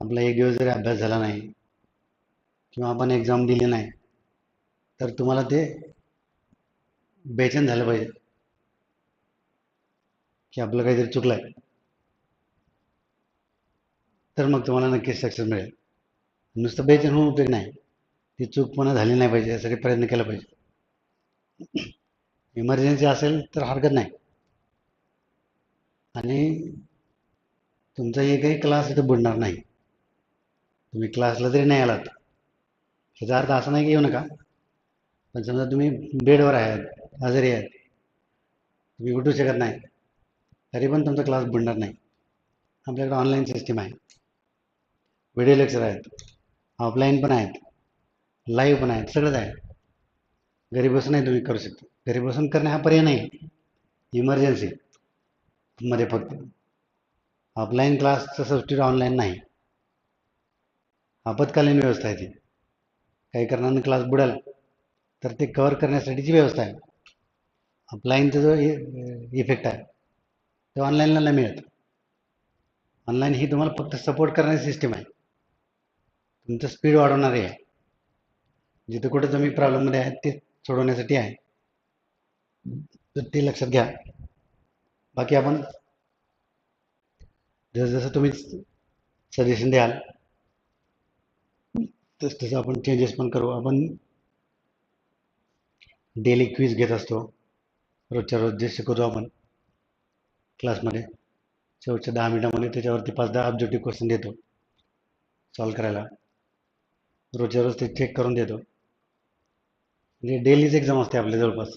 आपला एक दिवस जरी अभ्यास झाला नाही किंवा आपण एक्झाम दिली नाही तर तुम्हाला ते बेचैन झालं पाहिजे. की आपलं काहीतरी चुकलं आहे तर मग तुम्हाला नक्कीच सक्सेस मिळेल. नुसतं बेचैन होऊन उपयोग नाही. ती चूक पुन्हा झाली नाही पाहिजे यासाठी प्रयत्न केला पाहिजे. इमर्जन्सी असेल तर हरकत नाही. आणि तुमचा एकही क्लास इथं बुडणार नाही. तुम्ही क्लासला जरी नाही आलात. ह्याचा अर्थ असा नाही की येऊ नका. पण समजा तुम्ही बेडवर आहात हजेरी आहेत तुम्ही उठू शकत नाही. तरी पण तुमचा क्लास बुडणार नाही. आपल्याकडे ऑनलाईन सिस्टीम आहे. व्हिडिओ लेक्चर आहेत ऑफलाईन पण आहेत लाईव्ह पण आहेत सगळंच आहे. घरी बसूनही तुम्ही करू शकता. घरी बसून करणे हा पर्याय नाही. इमर्जन्सी मध्ये फक्त. ऑफलाईन क्लासचं सबस्टिट्यूट ऑनलाईन नाही. आपत्कालीन व्यवस्था आहे ती. काही कारणानं क्लास बुडाल तर ते कव्हर करण्यासाठीची व्यवस्था आहे. ऑफलाईनचा जो इफेक्ट आहे तो ऑनलाईनला नाही मिळत. ऑनलाईन ही तुम्हाला फक्त सपोर्ट करण्याची सिस्टीम आहे. तुमचं स्पीड वाढवणारी आहे. जिथं कुठं तुम्ही प्रॉब्लेममध्ये आहेत ते सोडवण्यासाठी आहे. तर ते लक्षात घ्या. बाकी आपण जसजसं तुम्ही सजेशन द्याल तस तसं आपण चेंजेस पण करू. आपण डेली क्विज घेत असतो. रोजच्या रोज जे शिकवतो आपण क्लासमध्ये शेवटच्या दहा मिनिटामध्ये त्याच्यावरती पाच दहा ऑब्जेक्टिव्ह क्वेश्चन देतो. सॉल्व करायला. रोजच्या रोज ते चेक करून देतो. म्हणजे डेलीच एक्झाम असते आपल्या जवळपास.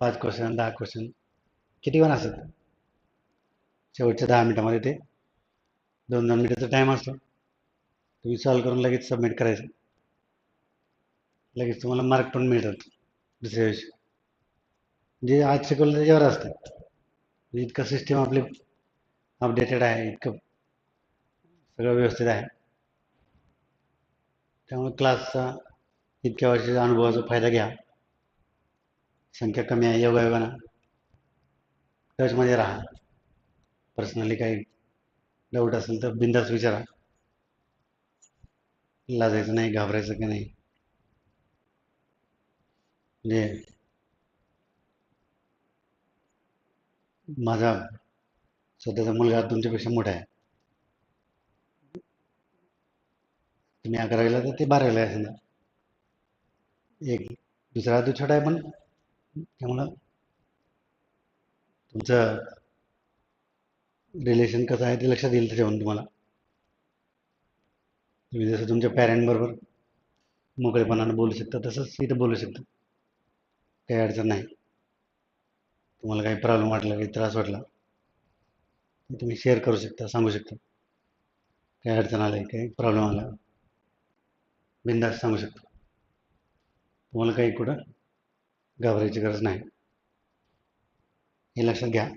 पाच क्वेश्चन दहा क्वेश्चन किती पण असत. शेवटच्या दहा मिनिटामध्ये ते दोन दोन मिनिटाचा टाईम असतो. तुम्ही सॉल्व करून लगेच सबमिट करायचं. लगेच तुम्हाला मार्क पण मिळतात दुसऱ्या दिवशी. म्हणजे जे आज शिकवलं त्याच्यावर असतं. म्हणजे इतकं सिस्टीम आपली अपडेटेड आहे इतकं सगळं व्यवस्थित आहे. त्यामुळे क्लासचा इतक्या वर्षाच्या अनुभवाचा फायदा घ्या. संख्या कमी आहे योगायोगानं. टचमध्ये राहा. पर्सनली काही डाऊट असेल तर बिंदास विचारा. लाजायचं नाही घाबरायचं की नाही? म्हणजे माझा स्वतःचा मुलगा तुमच्यापेक्षा मोठा आहे. तुम्ही अकरावीला तर ते बारावीला आहे समजा एक दुसरा तो छोटा आहे पण त्यामुळं तुमचं रिलेशन कसं आहे ते लक्षात येईल त्याच्यावरून तुम्हाला. तुम्ही जसं तुमच्या पॅरेंटबरोबर मोकळेपणानं बोलू शकता तसंच इथं बोलू शकता. काही अडचण नाही. तुम्हाला काही प्रॉब्लेम वाटला काही त्रास वाटला तुम्ही शेअर करू शकता सांगू शकता. काही अडचण आली काही प्रॉब्लेम आला बिंदास सांगू शकता. तुम्हाला काही कुठं घाबरायची गरज नाही. हे लक्षात घ्या.